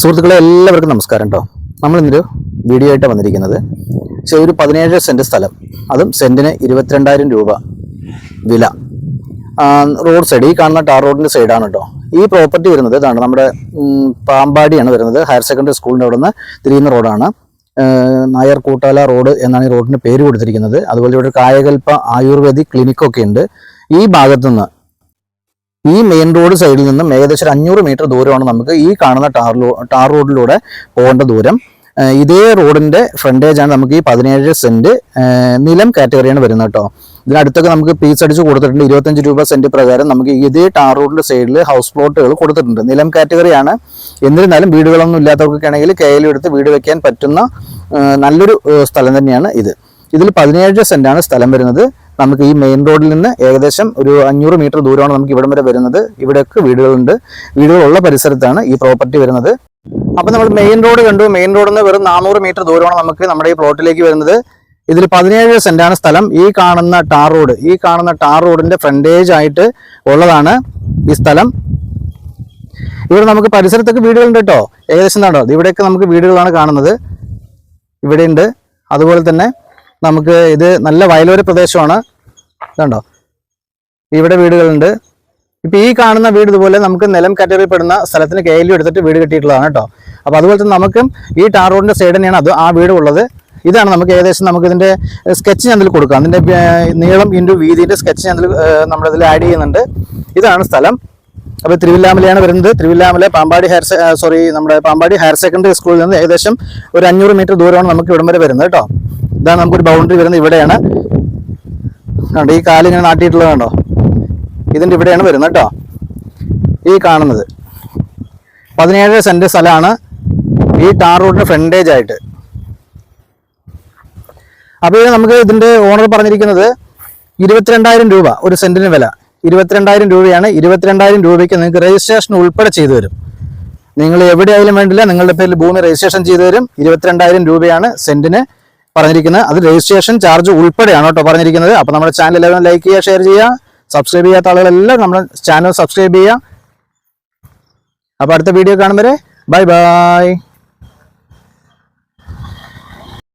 സുഹൃത്തുക്കളെ എല്ലാവർക്കും നമസ്കാരം കേട്ടോ നമ്മൾ ഇന്നൊരു വീഡിയോ ആയിട്ട് വന്നിരിക്കുന്നത്. പക്ഷേ ഒരു പതിനേഴ് സെന്റ് സ്ഥലം. അതും സെന്റിന് ഇരുപത്തിരണ്ടായിരം രൂപ വില. റോഡ് സൈഡ് ഈ കാണുന്ന ടാർ റോഡിന്റെ സൈഡാണ് കേട്ടോ ഈ പ്രോപ്പർട്ടി വരുന്നത് ഇതാണ് നമ്മുടെ പാമ്പാടിയാണ് വരുന്നത്. ഹയർ സെക്കൻഡറി സ്കൂളിന്റെ അവിടെ നിന്ന് തിരിയുന്ന റോഡാണ്. നായർ കൂട്ടാല റോഡ് എന്നാണ് ഈ റോഡിന് പേര് കൊടുത്തിരിക്കുന്നത്. അതുപോലെ ഇവിടെ കായകൽപ്പ ആയുർവേദിക് ക്ലിനിക്കൊക്കെ ഉണ്ട്. ഈ ഭാഗത്തുനിന്ന് ഈ മെയിൻ റോഡ് സൈഡിൽ നിന്നും ഏകദേശം അഞ്ഞൂറ് മീറ്റർ ദൂരമാണ് നമുക്ക് ഈ കാണുന്ന ടാർ ടാർ റോഡിലൂടെ പോകേണ്ട ദൂരം. ഇതേ റോഡിന്റെ ഫ്രണ്ടേജ് ആണ് നമുക്ക് ഈ പതിനേഴ് ഏഹ് നിലം കാറ്റഗറിയാണ് വരുന്നത് കേട്ടോ. ഇതിനടുത്തൊക്കെ നമുക്ക് പീസ് അടിച്ച് കൊടുത്തിട്ടുണ്ട്. ഇരുപത്തഞ്ച് രൂപ സെന്റ് പ്രകാരം നമുക്ക് ഇതേ ടാർ റോഡിന്റെ സൈഡിൽ ഹൗസ് പ്ലോട്ടുകൾ കൊടുത്തിട്ടുണ്ട്. നിലം കാറ്റഗറിയാണ് എന്നിരുന്നാലും വീടുകളൊന്നും ഇല്ലാത്തവർക്കൊക്കെ ആണെങ്കിൽ കയ്യിലും എടുത്ത് വീട് വെക്കാൻ പറ്റുന്ന നല്ലൊരു സ്ഥലം തന്നെയാണ് ഇത്. ഇതിൽ പതിനേഴ് സെന്റാണ് സ്ഥലം വരുന്നത്. നമുക്ക് ഈ മെയിൻ റോഡിൽ നിന്ന് ഏകദേശം ഒരു അഞ്ഞൂറ് മീറ്റർ ദൂരമാണ് നമുക്ക് ഇവിടം വരെ വരുന്നത്. ഇവിടെയൊക്കെ വീടുകളുണ്ട്. വീടുകളുള്ള പരിസരത്താണ് ഈ പ്രോപ്പർട്ടി വരുന്നത്. അപ്പൊ നമ്മൾ മെയിൻ റോഡ് കണ്ടു. മെയിൻ റോഡിൽ നിന്ന് വെറും നാനൂറ് മീറ്റർ ദൂരമാണ് നമുക്ക് നമ്മുടെ ഈ പ്ലോട്ടിലേക്ക് വരുന്നത്. ഇതിൽ പതിനേഴ് സെന്റാണ് സ്ഥലം. ഈ കാണുന്ന ടാർ റോഡ് ഈ കാണുന്ന ടാർ റോഡിന്റെ ഫ്രണ്ടേജ് ആയിട്ട് ഉള്ളതാണ് ഈ സ്ഥലം. ഇവിടെ നമുക്ക് പരിസരത്തൊക്കെ വീടുകളുണ്ട് കേട്ടോ. ഏകദേശം എന്താണോ? ഇവിടെയൊക്കെ നമുക്ക് വീടുകളാണ് കാണുന്നത്. ഇവിടെയുണ്ട്. അതുപോലെ തന്നെ നമുക്ക് ഇത് നല്ല വയലോര പ്രദേശമാണ്. കണ്ടോ? ഇവിടെ വീടുകളുണ്ട്. ഇപ്പൊ ഈ കാണുന്ന വീട് ഇതുപോലെ നമുക്ക് നിലം കാറ്റഗറി പെടുന്ന സ്ഥലത്തിന് കെ എടുത്തിട്ട് വീട് കിട്ടിയിട്ടുള്ളതാണ് കേട്ടോ. അപ്പോൾ അതുപോലെ തന്നെ നമുക്കും ഈ ടാർ റോഡിന്റെ സൈഡ് തന്നെയാണ് അത് ആ വീട് ഉള്ളത്. ഇതാണ് നമുക്ക് ഏകദേശം നമുക്ക് ഇതിന്റെ സ്കെച്ച് ഞാൻ കൊടുക്കാം. അതിന്റെ ഏർ, നീളം ഇന്റു വീതിന്റെ സ്കെച്ച് ഞാൻ നമ്മുടെ ഇതിൽ ആഡ് ചെയ്യുന്നുണ്ട്. ഇതാണ് സ്ഥലം. അപ്പോൾ തിരുവില്ലാമലയാണ് വരുന്നത്. തിരുവില്ലാമല പാമ്പാടി ഹയർ സോറി നമ്മുടെ പാമ്പാടി ഹയർ സെക്കൻഡറി സ്കൂളിൽ നിന്ന് ഏകദേശം ഒരു അഞ്ഞൂറ് മീറ്റർ ദൂരമാണ് നമുക്ക് ഇവിടം വരെ വരുന്നത് കേട്ടോ. ഇതാണ് നമുക്കൊരു ബൗണ്ടറി വരുന്നത്. ഇവിടെയാണ്. കണ്ടോ ഈ കാൽ ഇങ്ങനെ നാട്ടിയിട്ടുള്ളത് കണ്ടോ ഇതിന്റെ ഇവിടെയാണ് വരുന്നത് കേട്ടോ. ഈ കാണുന്നത്. പതിനേഴ് സെന്റ് സ്ഥലമാണ് ഈ ടാർ റോഡിന് ഫ്രണ്ടേജ് ആയിട്ട്. അപ്പോൾ ഇത് നമുക്ക് ഇതിന്റെ ഓണർ പറഞ്ഞിരിക്കുന്നത് ഇരുപത്തിരണ്ടായിരം രൂപ ഒരു സെന്റിന് വില. ഇരുപത്തിരണ്ടായിരം രൂപയാണ്. ഇരുപത്തിരണ്ടായിരം രൂപയ്ക്ക് നിങ്ങൾക്ക് രജിസ്ട്രേഷൻ ഉൾപ്പെടെ ചെയ്തു തരും. നിങ്ങൾ എവിടെയായാലും വേണ്ടില്ല നിങ്ങളുടെ പേരിൽ ഭൂമി രജിസ്ട്രേഷൻ ചെയ്തു തരും. ഇരുപത്തിരണ്ടായിരം രൂപയാണ് സെന്റിന് പറഞ്ഞിരിക്കുന്നത്. അത് രജിസ്ട്രേഷൻ ചാർജ് ഉൾപ്പെടെയാണ് കേട്ടോ പറഞ്ഞിരിക്കുന്നത്. അപ്പോൾ നമ്മുടെ ചാനൽ എല്ലാവരും ലൈക്ക് ചെയ്യുക ഷെയർ ചെയ്യുക സബ്സ്ക്രൈബ് ചെയ്യാത്ത ആളുകളെല്ലാം നമ്മുടെ ചാനൽ സബ്സ്ക്രൈബ് ചെയ്യുക. അപ്പോൾ അടുത്ത വീഡിയോ കാണുമ്പോൾ ബൈ ബൈ.